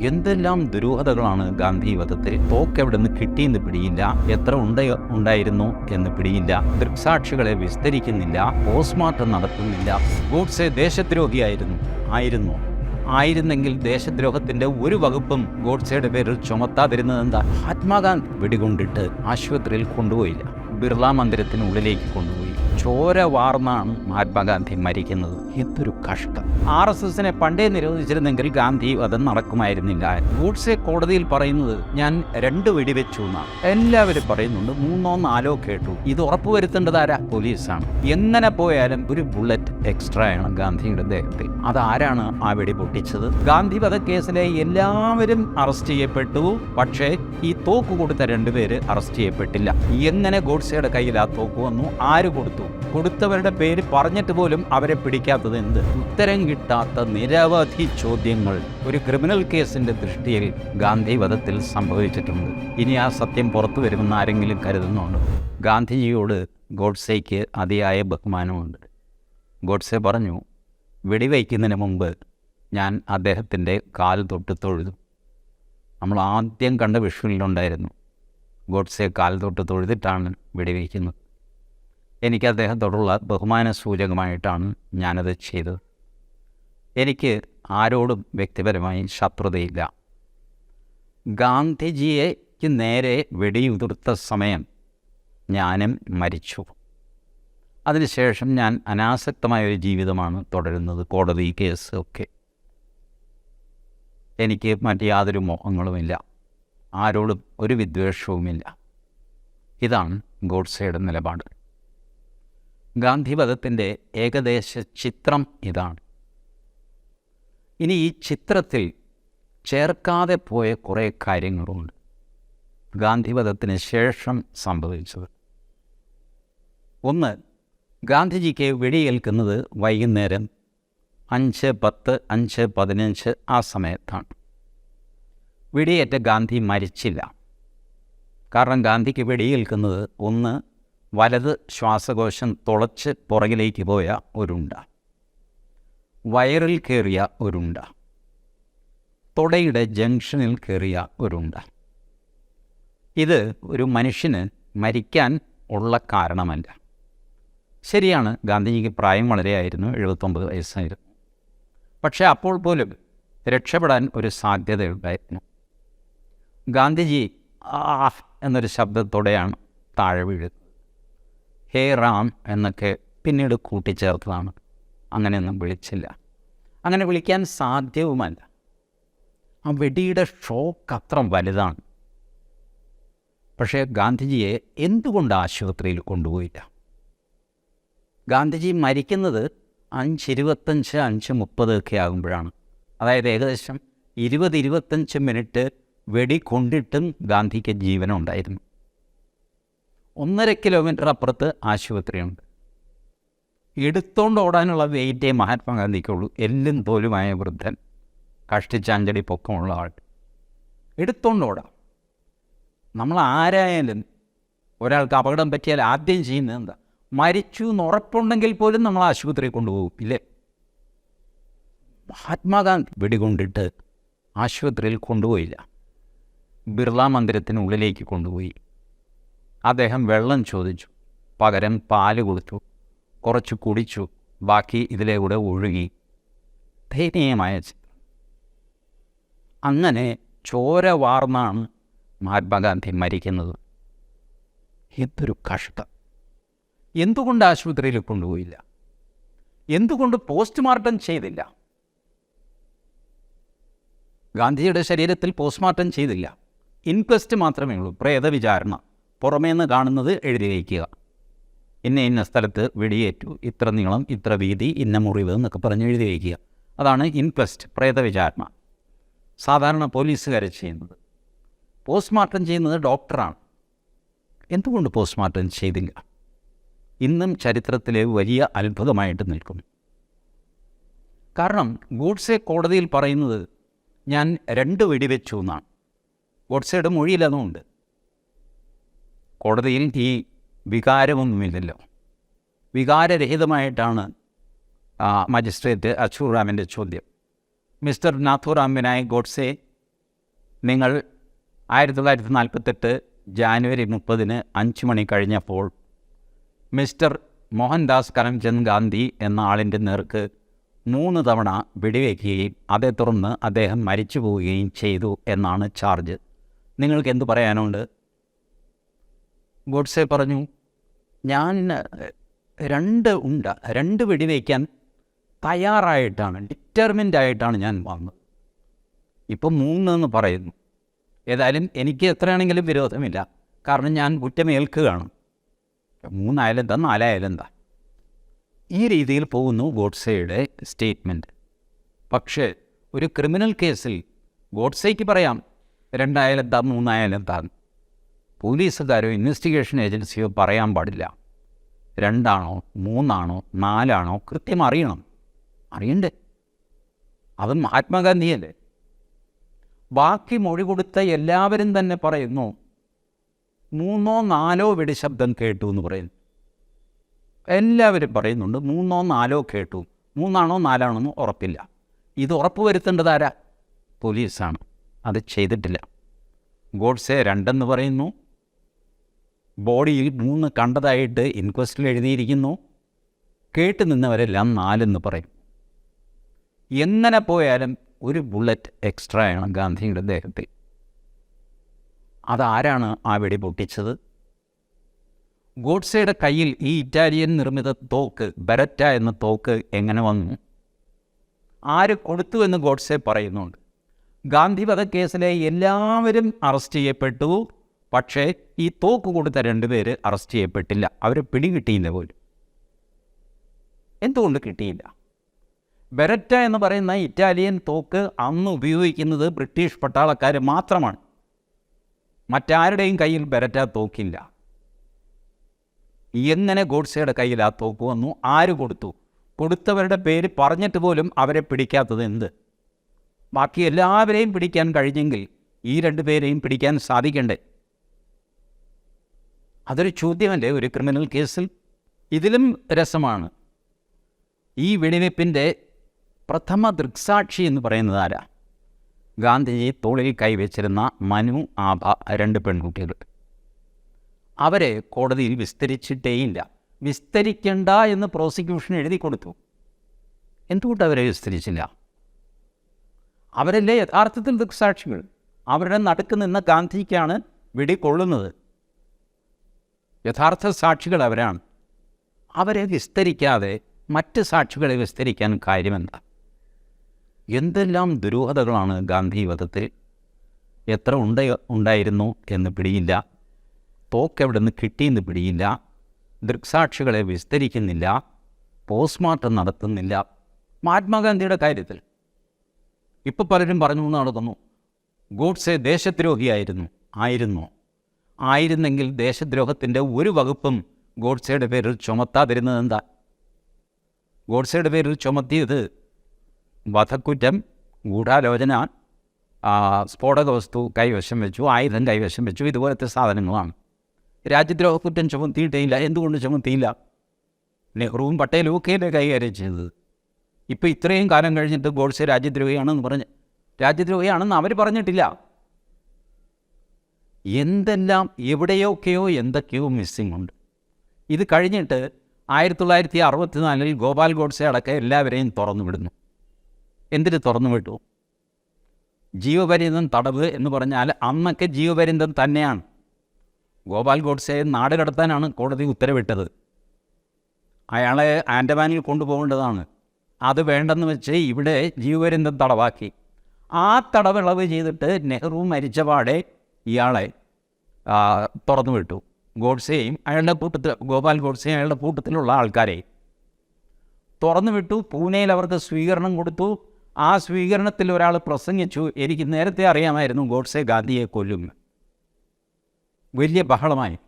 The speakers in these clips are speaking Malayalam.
എന്തെല്ലാം ദുരൂഹതകളാണ് ഗാന്ധി വധത്തിൽ? തോക്ക് എവിടെ നിന്ന് കിട്ടിയെന്ന് പിടിയില്ല. എത്ര ഉണ്ട ഉണ്ടായിരുന്നു എന്ന് പിടിയില്ല. ദൃക്സാക്ഷികളെ വിസ്തരിക്കുന്നില്ല. പോസ്റ്റ്മോർട്ടം നടത്തുന്നില്ല. ഗോഡ്സെ ദേശദ്രോഹിയായിരുന്നു. ആയിരുന്നു. ആയിരുന്നെങ്കിൽ ദേശദ്രോഹത്തിന്റെ ഒരു വകുപ്പും ഗോഡ്സെയുടെ പേരിൽ ചുമത്താതിരുന്നത് എന്താ? മഹാത്മാഗാന്ധി വെടികൊണ്ടിട്ട് ആശുപത്രിയിൽ കൊണ്ടുപോയില്ല. ബിർള മന്ദിരത്തിനുള്ളിലേക്ക് കൊണ്ടുപോയി. ചോര വാർന്നാണ് മഹാത്മാഗാന്ധി മരിക്കുന്നത്. എന്തൊരു കഷ്ടം. ആർ എസ് എസിനെ പണ്ടേ നിരോധിച്ചിരുന്നെങ്കിൽ ഗാന്ധി അത് നടക്കുമായിരുന്നില്ല. ഗൂഡ്സെ കോടതിയിൽ പറയുന്നത് ഞാൻ രണ്ട് വെടിവെച്ചു എന്നാണ്. എല്ലാവരും പറയുന്നുണ്ട് മൂന്നോ നാലോ കേട്ടു. ഇത് ഉറപ്പുവരുത്തേണ്ടത് ആരാ പോലീസാണ്. എങ്ങനെ പോയാലും ഒരു ബുള്ളറ്റ് എക്സ്ട്രാ ആണ് ഗാന്ധിയുടെ ദേഹത്തിൽ അതാരാണ് ആ വെടി പൊട്ടിച്ചത്? ഗാന്ധി വധക്കേസിലെ എല്ലാവരും അറസ്റ്റ് ചെയ്യപ്പെട്ടു. പക്ഷേ ഈ തോക്ക് കൊടുത്ത രണ്ടുപേര് അറസ്റ്റ് ചെയ്യപ്പെട്ടില്ല. എങ്ങനെ ഗോഡ്സെയുടെ കയ്യിൽ ആ തോക്ക് വന്നു? ആര് കൊടുത്തു? കൊടുത്തവരുടെ പേര് പറഞ്ഞിട്ട് പോലും അവരെ പിടിക്കാത്തത് എന്ത്? ഉത്തരം കിട്ടാത്ത നിരവധി ചോദ്യങ്ങൾ ഒരു ക്രിമിനൽ കേസിന്റെ ദൃഷ്ടിയിൽ ഗാന്ധി വധത്തിൽ സംഭവിച്ചിട്ടുണ്ട്. ഇനി ആ സത്യം പുറത്തു വരുമെന്ന് ആരെങ്കിലും കരുതുന്നുണ്ട്? ഗാന്ധിജിയോട് ഗോഡ്സെയ്ക്ക് അതിയായ ബഹുമാനമുണ്ട്. ഗോഡ്സെ പറഞ്ഞു വെടിവയ്ക്കുന്നതിന് മുമ്പ് ഞാൻ അദ്ദേഹത്തിന്റെ കാൽ തൊട്ട് തൊഴുതു. നമ്മൾ ആദ്യം കണ്ട വിഷുവിലുണ്ടായിരുന്നു ഗോഡ്സെ കാൽ തൊട്ട് തൊഴുതിട്ടാണ് വെടിവയ്ക്കുന്നത്. എനിക്ക് അദ്ദേഹത്തോടുള്ള ബഹുമാന സൂചകമായിട്ടാണ് ഞാനത് ചെയ്തത്. എനിക്ക് ആരോടും വ്യക്തിപരമായി ശത്രുതയില്ല. ഗാന്ധിജിയേക്ക് നേരെ വെടിയുതിർത്ത സമയം ഞാനും മരിച്ചു. അതിനുശേഷം ഞാൻ അനാസക്തമായ ഒരു ജീവിതമാണ് തുടരുന്നത് കോടതി കേസ് ഒക്കെ. എനിക്ക് മറ്റ് യാതൊരു മോഹങ്ങളുമില്ല. ആരോടും ഒരു വിദ്വേഷവുമില്ല. ഇതാണ് ഗോഡ്സയുടെ നിലപാട്. ഗാന്ധിവധത്തിന്റെ ഏകദേശ ചിത്രം ഇതാണ്. ഇനി ഈ ചിത്രത്തിൽ ചേർക്കാതെ പോയ കുറേ കാര്യങ്ങളുണ്ട്. ഗാന്ധിവധത്തിന് ശേഷം സംഭവിച്ചത്. ഒന്ന് ഗാന്ധിജിക്ക് വെടിയേൽക്കുന്നത് വൈകുന്നേരം അഞ്ച് പത്ത് അഞ്ച് പതിനഞ്ച് ആ സമയത്താണ്. വെടിയേറ്റ ഗാന്ധി മരിച്ചില്ല. കാരണം ഗാന്ധിക്ക് വെടിയേൽക്കുന്നത് ഒന്ന് വലത് ശ്വാസകോശം തുളച്ച് പുറകിലേക്ക് പോയ ഒരുണ്ട വയറിൽ കയറിയ ഒരുണ്ട തുടയുടെ ജംഗ്ഷനിൽ കയറിയ ഒരുണ്ട ഇത് ഒരു മനുഷ്യന് മരിക്കാൻ ഉള്ള കാരണമല്ല. ശരിയാണ് ഗാന്ധിജിക്ക് പ്രായം വളരെയായിരുന്നു എഴുപത്തൊമ്പത് വയസ്സായിരുന്നു. പക്ഷേ അപ്പോൾ പോലും രക്ഷപ്പെടാൻ ഒരു സാധ്യതയുണ്ടായിരുന്നു. ഗാന്ധിജി ആ എന്നൊരു ശബ്ദത്തോടെയാണ് താഴെ വീഴുന്നത്. ഹേ റാം എന്നൊക്കെ പിന്നീട് കൂട്ടിച്ചേർത്തതാണ്. അങ്ങനെയൊന്നും വിളിച്ചില്ല. അങ്ങനെ വിളിക്കാൻ സാധ്യവുമല്ല. ആ വെടിയുടെ ഷോക്ക് അത്ര വലുതാണ്. പക്ഷേ ഗാന്ധിജിയെ എന്തുകൊണ്ട് ആശുപത്രിയിൽ കൊണ്ടുപോയില്ല? ഗാന്ധിജി മരിക്കുന്നത് അഞ്ച് ഇരുപത്തഞ്ച് അഞ്ച് മുപ്പത് ഒക്കെ ആകുമ്പോഴാണ്. അതായത് ഏകദേശം ഇരുപത് ഇരുപത്തഞ്ച് മിനിറ്റ് വെടി കൊണ്ടിട്ടും ഗാന്ധിക്ക് ജീവനുണ്ടായിരുന്നു. ഒന്നര കിലോമീറ്റർ അപ്പുറത്ത് ആശുപത്രിയുണ്ട്. എടുത്തോണ്ട് ഓടാനുള്ള വെയിറ്റേ മഹാത്മാഗാന്ധിക്കുള്ളൂ. എല്ലും തോലുമായ വൃദ്ധൻ. കഷ്ടിച്ചാഞ്ചടി പൊക്കമുള്ള ആൾ. എടുത്തോണ്ട് ഓടാം. നമ്മൾ ആരായാലും ഒരാൾക്ക് അപകടം പറ്റിയാൽ ആദ്യം ചെയ്യുന്നത് എന്താ? മരിച്ചു എന്ന് ഉറപ്പുണ്ടെങ്കിൽ പോലും നമ്മൾ ആശുപത്രിയിൽ കൊണ്ടുപോകും ഇല്ലേ? മഹാത്മാഗാന്ധി വെടികൊണ്ടിട്ട് ആശുപത്രിയിൽ കൊണ്ടുപോയില്ല. ബിർള മന്ദിരത്തിനുള്ളിലേക്ക് കൊണ്ടുപോയി. അദ്ദേഹം വെള്ളം ചോദിച്ചു. പകരം പാൽ കൊടുത്തു. കുറച്ച് കുടിച്ചു. ബാക്കി ഇതിലെ കൂടെ ഒഴുകി. ദയനീയമായ അങ്ങനെ ചോര വാർന്നാണ് മഹാത്മാഗാന്ധി മരിക്കുന്നത്. എന്തൊരു കഷ്ടം എന്തുകൊണ്ട് ആശുപത്രിയിൽ കൊണ്ടുപോയില്ല? എന്തുകൊണ്ട് പോസ്റ്റ്മോർട്ടം ചെയ്തില്ല? ഗാന്ധിയുടെ ശരീരത്തിൽ പോസ്റ്റ്മോർട്ടം ചെയ്തില്ല. ഇൻക്വസ്റ്റ് മാത്രമേ ഉള്ളൂ. പ്രേതവിചാരണ. പുറമേന്ന് കാണുന്നത് എഴുതി വയ്ക്കുക. ഇന്ന ഇന്ന സ്ഥലത്ത് വെടിയേറ്റു ഇത്ര നീളം ഇത്ര വീതി ഇന്ന മുറിവ് എന്നൊക്കെ പറഞ്ഞ് എഴുതി വയ്ക്കുക. അതാണ് ഇൻക്വസ്റ്റ് പ്രേതവിചാരണ. സാധാരണ പോലീസുകാർ ചെയ്യുന്നത്. പോസ്റ്റ്മോർട്ടം ചെയ്യുന്നത് ഡോക്ടറാണ്. എന്തുകൊണ്ട് പോസ്റ്റ്മോർട്ടം ചെയ്തില്ല? ഇന്നും ചരിത്രത്തിലെ വലിയ അത്ഭുതമായിട്ട് നിൽക്കുന്നു കാരണം ഗോഡ്സെ കോടതിയിൽ പറയുന്നത് ഞാൻ രണ്ട് വെടിവെച്ചു എന്നാണ്. ഗോഡ്സെയുടെ മൊഴിയിൽ കോടതിയിൽ ഈ വികാരമൊന്നുമില്ലല്ലോ. വികാരരഹിതമായിട്ടാണ് മജിസ്ട്രേറ്റ് അച്ഛൂറാമിന്റെ ചോദ്യം. മിസ്റ്റർ നാഥുറാം വിനായ് ഗോഡ്സെ നിങ്ങൾ ആയിരത്തി തൊള്ളായിരത്തി നാൽപ്പത്തെട്ട് ജാനുവരി മുപ്പതിന് അഞ്ച് മണി കഴിഞ്ഞപ്പോൾ മിസ്റ്റർ മോഹൻദാസ് കരംചന്ദ് ഗാന്ധി എന്ന ആളിന്റെ നേർക്ക് മൂന്ന് തവണ വെടിവെക്കുകയും അതേ തുടർന്ന് അദ്ദേഹം മരിച്ചു പോവുകയും ചെയ്തു എന്നാണ് ചാർജ്. നിങ്ങൾക്ക് എന്ത് പറയാനുണ്ട്? ഗോഡ്സെ പറഞ്ഞു ഞാൻ രണ്ട് ഉണ്ട രണ്ട് വെടിവെക്കാൻ തയ്യാറായിട്ടാണ് ഡിറ്റർമിന്റ് ആയിട്ടാണ് ഞാൻ വന്നത്. ഇപ്പം മൂന്നെന്ന് പറയുന്നു. ഏതായാലും എനിക്ക് എത്രയാണെങ്കിലും വിരോധമില്ല. കാരണം ഞാൻ കുറ്റമേൽക്കുകയാണ്. മൂന്നായാലും എന്താ നാലായാലും എന്താ? ഈ രീതിയിൽ പോകുന്നു ഗോഡ്സെയുടെ സ്റ്റേറ്റ്മെന്റ് പക്ഷേ ഒരു ക്രിമിനൽ കേസിൽ ഗോഡ്സേക്ക് പറയാം രണ്ടായാലും എന്താ മൂന്നായാലും എന്താ? പോലീസുകാരോ ഇൻവെസ്റ്റിഗേഷൻ ഏജൻസിയോ പറയാൻ പാടില്ല. രണ്ടാണോ മൂന്നാണോ നാലാണോ കൃത്യം അറിയണം. അറിയണ്ടേ? അത് മഹാത്മാഗാന്ധിയല്ലേ? ബാക്കി മൊഴി കൊടുത്ത എല്ലാവരും തന്നെ പറയുന്നു മൂന്നോ നാലോ വെടിശബ്ദം കേട്ടു എന്ന് പറയുന്നു. എല്ലാവരും പറയുന്നുണ്ട് മൂന്നോ നാലോ കേട്ടു. മൂന്നാണോ നാലാണോ എന്ന് ഉറപ്പില്ല. ഇത് ഉറപ്പ് വരുത്തേണ്ടത് ആരാ? പോലീസാണ്. അത് ചെയ്തിട്ടില്ല. ഗോഡ്സെ രണ്ടെന്ന് പറയുന്നു ബോഡിയിൽ മൂന്ന് കണ്ടതായിട്ട് ഇൻക്വസ്റ്റിൽ എഴുതിയിരിക്കുന്നു. കേട്ട് നിന്നവരെല്ലാം നാലെന്ന് പറയും. എങ്ങനെ പോയാലും ഒരു ബുള്ളറ്റ് എക്സ്ട്രായാണ് ഗാന്ധിയുടെ ദേഹത്തിൽ അതാരാണ് ആ വെടി പൊട്ടിച്ചത്? ഗോഡ്സയുടെ കയ്യിൽ ഈ ഇറ്റാലിയൻ നിർമ്മിത തോക്ക് ബെരറ്റ എന്ന തോക്ക് എങ്ങനെ വന്നു? ആര് കൊടുത്തു എന്ന് ഗോഡ്സെ പറയുന്നുണ്ട്. ഗാന്ധി വധക്കേസിലെ എല്ലാവരും അറസ്റ്റ് ചെയ്യപ്പെട്ടു. പക്ഷേ ഈ തോക്ക് കൊടുത്ത രണ്ടുപേര് അറസ്റ്റ് ചെയ്യപ്പെട്ടില്ല. അവരെ പിടികിട്ടിയില്ല പോലും. എന്തുകൊണ്ട് കിട്ടിയില്ല? ബെരറ്റ എന്ന് പറയുന്ന ഇറ്റാലിയൻ തോക്ക് അന്ന് ഉപയോഗിക്കുന്നത് ബ്രിട്ടീഷ് പട്ടാളക്കാർ മാത്രമാണ്. മറ്റാരുടെയും കയ്യിൽ ബെരറ്റ തോക്കില്ല. എങ്ങനെ ഗോഡ്സയുടെ കയ്യിൽ ആ തോക്ക് വന്നു? ആര് കൊടുത്തു? കൊടുത്തവരുടെ പേര് പറഞ്ഞിട്ട് പോലും അവരെ പിടിക്കാത്തത് എന്ത്? ബാക്കി എല്ലാവരെയും പിടിക്കാൻ കഴിഞ്ഞെങ്കിൽ ഈ രണ്ടു പേരെയും പിടിക്കാൻ സാധിക്കണ്ടേ? അതൊരു ചോദ്യമല്ലേ? ഒരു ക്രിമിനൽ കേസിൽ ഇതിലും രസമാണ്. ഈ വെടിവെപ്പിന്റെ പ്രഥമ ദൃക്സാക്ഷി എന്ന് പറയുന്നത് ആരാ? ഗാന്ധിജി തോളിൽ കൈവച്ചിരുന്ന മനു ആഭ രണ്ട് പെൺകുട്ടികൾ. അവരെ കോടതിയിൽ വിസ്തരിച്ചിട്ടേയില്ല വിസ്തരിക്കണ്ട എന്ന് പ്രോസിക്യൂഷൻ എഴുതി കൊടുത്തു. എന്തുകൊണ്ട് അവരെ വിസ്തരിച്ചില്ല? അവരല്ലേ യഥാർത്ഥത്തിൽ ദൃക്സാക്ഷികൾ? അവരുടെ നടുക്ക് നിന്ന ഗാന്ധിക്കാണ് വെടികൊള്ളുന്നത്. യഥാർത്ഥ സാക്ഷികൾ അവരാണ്. അവരെ വിസ്തരിക്കാതെ മറ്റ് സാക്ഷികളെ വിസ്തരിക്കാൻ കാര്യമെന്താ? എന്തെല്ലാം ദുരൂഹതകളാണ് ഗാന്ധി വധത്തിൽ? എത്ര ഉണ്ട ഉണ്ടായിരുന്നു എന്ന് പിടിയില്ല. തോക്ക് എവിടെ നിന്ന് കിട്ടിയെന്ന് പിടിയില്ല. ദൃക്സാക്ഷികളെ വിസ്തരിക്കുന്നില്ല. പോസ്റ്റ്മോർട്ടം നടത്തുന്നില്ല. മഹാത്മാഗാന്ധിയുടെ കാര്യത്തിൽ. ഇപ്പോൾ പലരും പറഞ്ഞു നടക്കുന്നു ഗോഡ്സെ ദേശദ്രോഹിയായിരുന്നു. ആയിരുന്നു. ആയിരുന്നെങ്കിൽ ദേശദ്രോഹത്തിന്റെ ഒരു വകുപ്പും ഗോഡ്സയുടെ പേരിൽ ചുമത്താതിരുന്നത് എന്താ? ഗോഡ്സയുടെ പേരിൽ ചുമത്തിയത് വധക്കുറ്റം ഗൂഢാലോചന സ്ഫോടക വസ്തു കൈവശം വെച്ചു ആയുധം കൈവശം വെച്ചു ഇതുപോലത്തെ സാധനങ്ങളാണ്. രാജ്യദ്രോഹക്കുറ്റം ചുമത്തിയിട്ടേയില്ല എന്തുകൊണ്ട് ചുമത്തിയില്ല? നെഹ്റുവും പട്ടേലും ഒക്കെയല്ലേ കൈകാര്യം ചെയ്തത്? ഇപ്പോൾ ഇത്രയും കാലം കഴിഞ്ഞിട്ട് ഗോഡ്സെ രാജ്യദ്രോഹിയാണെന്ന് പറഞ്ഞ് രാജ്യദ്രോഹിയാണെന്ന് അവർ പറഞ്ഞിട്ടില്ല. എന്തെല്ലാം എവിടെയൊക്കെയോ എന്തൊക്കെയോ മിസ്സിംഗ് ഉണ്ട്. ഇത് കഴിഞ്ഞിട്ട് ആയിരത്തി തൊള്ളായിരത്തി അറുപത്തിനാലിൽ ഗോപാൽ ഗോഡ്സെ അടക്കം എല്ലാവരെയും തുറന്നു വിടുന്നു. എന്തിന് തുറന്നു വിട്ടു? ജീവപര്യന്തം തടവ് എന്ന് പറഞ്ഞാൽ അന്നൊക്കെ ജീവപര്യന്തം തന്നെയാണ്. ഗോപാൽ ഗോഡ്സെ നാട് കടത്താനാണ് കോടതി ഉത്തരവിട്ടത്. അയാളെ ആൻഡമാനിൽ കൊണ്ടുപോകേണ്ടതാണ്. അത് വേണ്ടെന്ന് വെച്ച് ഇവിടെ ജീവപര്യന്തം തടവാക്കി. ആ തടവിളവ് ചെയ്തിട്ട് നെഹ്റു മരിച്ചപാടെ ഇയാളെ തുറന്നു വിട്ടു. ഗോഡ്സേയും അയാളുടെ കൂട്ടത്തിൽ ഗോപാൽ ഗോഡ്സെയും അയാളുടെ കൂട്ടത്തിലുള്ള ആൾക്കാരെ തുറന്നു വിട്ടു പൂനെയിൽ അവർക്ക് സ്വീകരണം കൊടുത്തു. ആ സ്വീകരണത്തിൽ ഒരാൾ പ്രസംഗിച്ചു. എനിക്ക് നേരത്തെ അറിയാമായിരുന്നു ഗോഡ്സെ ഗാന്ധിയെ കൊല്ലും. വലിയ ബഹളമായി.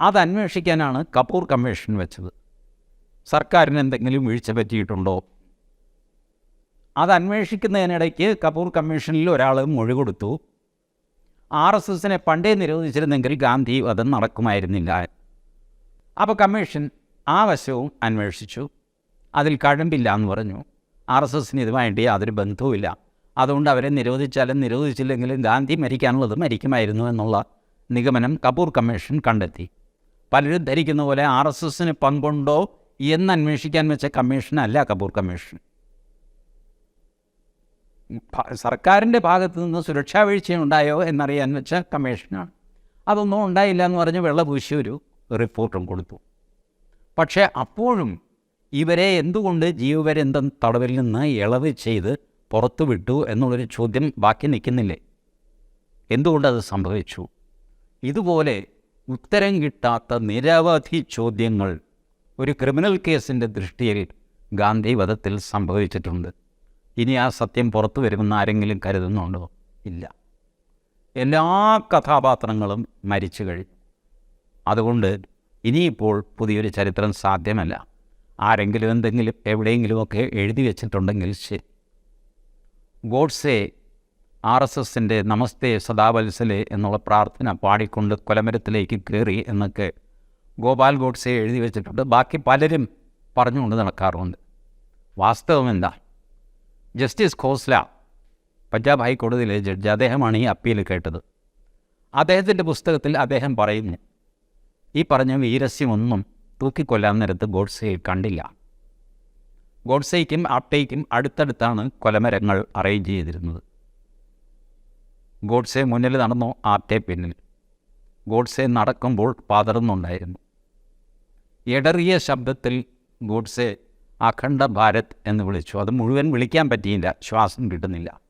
അത് അന്വേഷിക്കാനാണ് കപൂർ കമ്മീഷൻ വെച്ചത്. സർക്കാരിന് എന്തെങ്കിലും വീഴ്ച പറ്റിയിട്ടുണ്ടോ? അത് അന്വേഷിക്കുന്നതിനിടയ്ക്ക് കപൂർ കമ്മീഷനിൽ ഒരാൾ മൊഴി കൊടുത്തു. ആർ എസ് എസിനെ പണ്ടേ നിരോധിച്ചിരുന്നെങ്കിൽ ഗാന്ധി അത് നടക്കുമായിരുന്നില്ല. അപ്പോൾ കമ്മീഷൻ ആ വശവും അന്വേഷിച്ചു. അതിൽ കഴമ്പില്ല എന്ന് പറഞ്ഞു. ആർ എസ് എസിന് ഇതുമായിട്ട് യാതൊരു ബന്ധവുമില്ല. അതുകൊണ്ട് അവരെ നിരോധിച്ചാലും നിരോധിച്ചില്ലെങ്കിലും ഗാന്ധി മരിക്കാനുള്ളത് മരിക്കുമായിരുന്നു എന്നുള്ള നിഗമനം കപൂർ കമ്മീഷൻ കണ്ടെത്തി. പലരും ധരിക്കുന്ന പോലെ ആർ എസ് എസിന് പങ്കുണ്ടോ എന്ന് അന്വേഷിക്കാൻ വെച്ച കമ്മീഷനല്ല കപൂർ കമ്മീഷൻ. സർക്കാരിന്റെ ഭാഗത്തു നിന്ന് സുരക്ഷാ വീഴ്ചയുണ്ടായോ എന്നറിയാൻ വെച്ച കമ്മീഷനാണ്. അതൊന്നും ഉണ്ടായില്ല എന്ന് പറഞ്ഞ് വെള്ളപൂശി ഒരു റിപ്പോർട്ടും കൊടുത്തു. പക്ഷേ അപ്പോഴും ഇവരെ എന്തുകൊണ്ട് ജീവപര്യന്തം തടവിൽ നിന്ന് ഇളവ് ചെയ്ത് പുറത്തു വിട്ടു എന്നുള്ളൊരു ചോദ്യം ബാക്കി നിൽക്കുന്നില്ലേ? എന്തുകൊണ്ടത് സംഭവിച്ചു? ഇതുപോലെ ഉത്തരം കിട്ടാത്ത നിരവധി ചോദ്യങ്ങൾ ഒരു ക്രിമിനൽ കേസിന്റെ ദൃഷ്ടിയിൽ ഗാന്ധി വധത്തിൽ സംഭവിച്ചിട്ടുണ്ട്. ഇനി ആ സത്യം പുറത്തു വരുമെന്ന് ആരെങ്കിലും കരുതുന്നുണ്ടോ? ഇല്ല. എല്ലാ കഥാപാത്രങ്ങളും മരിച്ചു കഴിഞ്ഞു. അതുകൊണ്ട് ഇനിയിപ്പോൾ പുതിയൊരു ചരിത്രം സാധ്യമല്ല. ആരെങ്കിലും എന്തെങ്കിലും എവിടെയെങ്കിലുമൊക്കെ എഴുതി വെച്ചിട്ടുണ്ടെങ്കിൽ ശരി. ഗോഡ്സെ ആർ എസ് എസിന്റെ നമസ്തേ സദാവത്സലെ എന്നുള്ള പ്രാർത്ഥന പാടിക്കൊണ്ട് കൊലമരത്തിലേക്ക് കയറി എന്നൊക്കെ ഗോപാൽ ഗോഡ്സെ എഴുതി വെച്ചിട്ടുണ്ട്. ബാക്കി പലരും പറഞ്ഞുകൊണ്ട് നടക്കാറുണ്ട്. വാസ്തവം എന്താ? ജസ്റ്റിസ് ഖോസ്ല പഞ്ചാബ് ഹൈക്കോടതിയിലെ ജഡ്ജ് അദ്ദേഹമാണ് ഈ അപ്പീൽ കേട്ടത്. അദ്ദേഹത്തിന്റെ പുസ്തകത്തിൽ അദ്ദേഹം പറയുന്നു ഈ പറഞ്ഞ വീരസ്യമൊന്നും തൂക്കിക്കൊല്ലാൻ നേരത്ത് ഗോഡ്സെ കണ്ടില്ല. ഗോഡ്സെയ്ക്കും ആപ്റ്റേക്കും അടുത്തടുത്താണ് കൊലമരങ്ങൾ അറേഞ്ച് ചെയ്തിരുന്നത്. ഗോഡ്സെ മുന്നിൽ നടന്നു ആപ്റ്റെ പിന്നിൽ. ഗോഡ്സെ നടക്കുമ്പോൾ പതറുന്നുണ്ടായിരുന്നു. എടറിയ ശബ്ദത്തിൽ ഗോഡ്സെ അഖണ്ഡ ഭാരത് എന്ന് വിളിച്ചു. അത് മുഴുവൻ വിളിക്കാൻ പറ്റിയില്ല. ശ്വാസം കിട്ടുന്നില്ല.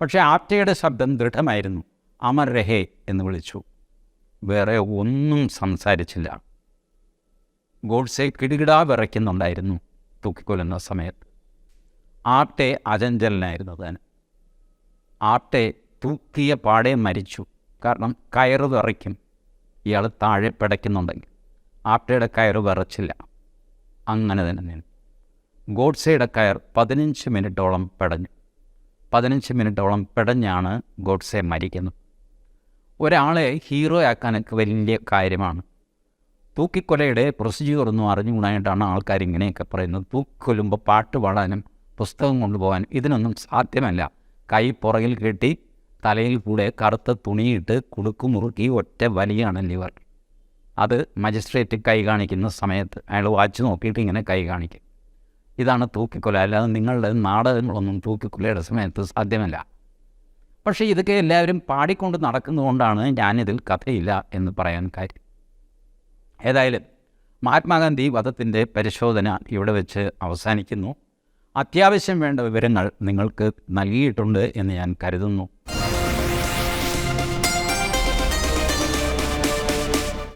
പക്ഷേ ആപ്റ്റയുടെ ശബ്ദം ദൃഢമായിരുന്നു. അമർ രഹേ എന്ന് വിളിച്ചു. വേറെ ഒന്നും സംസാരിച്ചില്ല. ഗോഡ്സെ കിടുകിടാ വിറയ്ക്കുന്നുണ്ടായിരുന്നു തൂക്കിക്കൊല്ലുന്ന സമയത്ത്. ആപ്റ്റെ അചഞ്ചലനായിരുന്നു താൻ. ആപ്റ്റെ തൂക്കിയ പാടെ മരിച്ചു. കാരണം കയറ് വിറയ്ക്കും. ഇയാൾ താഴെ പിടയ്ക്കുന്നുണ്ടെങ്കിൽ. ആപ്റ്റയുടെ കയറ് വിറച്ചില്ല. അങ്ങനെ തന്നെ നിന്നു ഗോഡ്സയുടെ കയർ പതിനഞ്ച് മിനിറ്റോളം പെടഞ്ഞു. പതിനഞ്ച് മിനിറ്റോളം പെടഞ്ഞാണ് ഗോഡ്സെ മരിക്കുന്നത്. ഒരാളെ ഹീറോ ആക്കാനൊക്കെ വലിയ കാര്യമാണ്. തൂക്കിക്കൊലയുടെ പ്രൊസീജിയർ ഒന്നും അറിഞ്ഞുകൂടായിട്ടാണ് ആൾക്കാർ ഇങ്ങനെയൊക്കെ പറയുന്നത്. തൂക്കിക്കൊല്ലുമ്പോൾ പാട്ട് പാടാനും പുസ്തകം കൊണ്ടുപോകാനും ഇതിനൊന്നും സാധ്യമല്ല. കൈ പുറകിൽ കെട്ടി തലയിൽ കൂടെ കറുത്ത തുണിയിട്ട് കുടുക്കു മുറുക്കി ഒറ്റ വലിയാണ് ലിവർ അത് മജിസ്ട്രേറ്റ് കൈ കാണിക്കുന്ന സമയത്ത് അയാൾ വാച്ച് നോക്കിയിട്ട് ഇങ്ങനെ കൈ കാണിക്കും. ഇതാണ് തൂക്കിക്കൊല. അല്ലാതെ നിങ്ങളുടെ നാടകങ്ങളൊന്നും തൂക്കിക്കൊലയുടെ സമയത്ത് സാധ്യമല്ല. പക്ഷേ ഇതൊക്കെ എല്ലാവരും പാടിക്കൊണ്ട് നടക്കുന്നതുകൊണ്ടാണ് ഞാനിതിൽ കഥയില്ല എന്ന് പറയാൻ കാര്യം. ഏതായാലും മഹാത്മാഗാന്ധി വധത്തിന്റെ പരിശോധന ഇവിടെ വെച്ച് അവസാനിക്കുന്നു. അത്യാവശ്യം വേണ്ട വിവരങ്ങൾ നിങ്ങൾക്ക് നൽകിയിട്ടുണ്ട് എന്ന് ഞാൻ കരുതുന്നു.